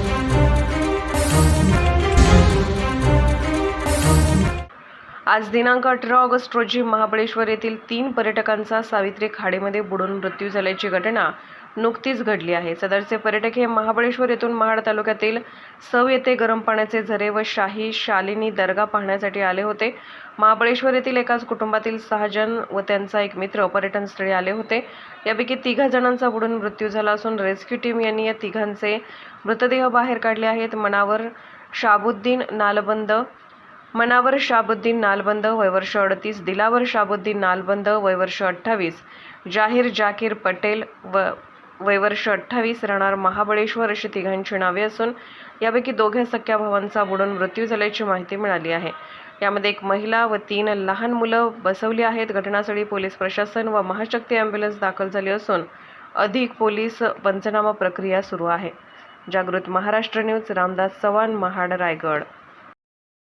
Thank you. आज दिनांक अठरा ऑगस्ट रोजी महाबळेश्वर येथील तीन पर्यटकांचा सावित्री खाडीमध्ये बुडून मृत्यू झाल्याची घटना नुकतीच घडली आहे. सदरचे पर्यटक हे महाबळेश्वर येथून महाड तालुक्यातील सव येथे गरम पाण्याचे झरे व शाही शालिनी दर्गा पाहण्यासाठी आले होते. महाबळेश्वर येथील एकाच कुटुंबातील सहा जण व त्यांचा एक मित्र पर्यटनस्थळी आले होते. यापैकी तिघा जणांचा बुडून मृत्यू झाला असून रेस्क्यू टीम यांनी या तिघांचे मृतदेह बाहेर काढले आहेत. मनावर शाबुद्दीन नालबंद मनावर शाबुद्दीन नालबंद वयवर्ष अडतीस. दिलावर शाबुद्दीन नालबंद वयवर्ष अठ्ठावीस. जाहीर जाकीर पटेल व वयवर्ष अठ्ठावीस राहणार महाबळेश्वर अशी तिघांची नावे असून यापैकी दोघे सख्या भावांचा बुडून मृत्यू झाल्याची माहिती मिळाली आहे. यामध्ये एक महिला व तीन लहान मुलं बसवली आहेत. घटनास्थळी पोलीस प्रशासन व महाशक्ती ॲम्ब्युलन्स दाखल झाली असून अधिक पोलीस पंचनामा प्रक्रिया सुरू आहे. जागृत महाराष्ट्र न्यूज रामदास चव्हाण महाड रायगड.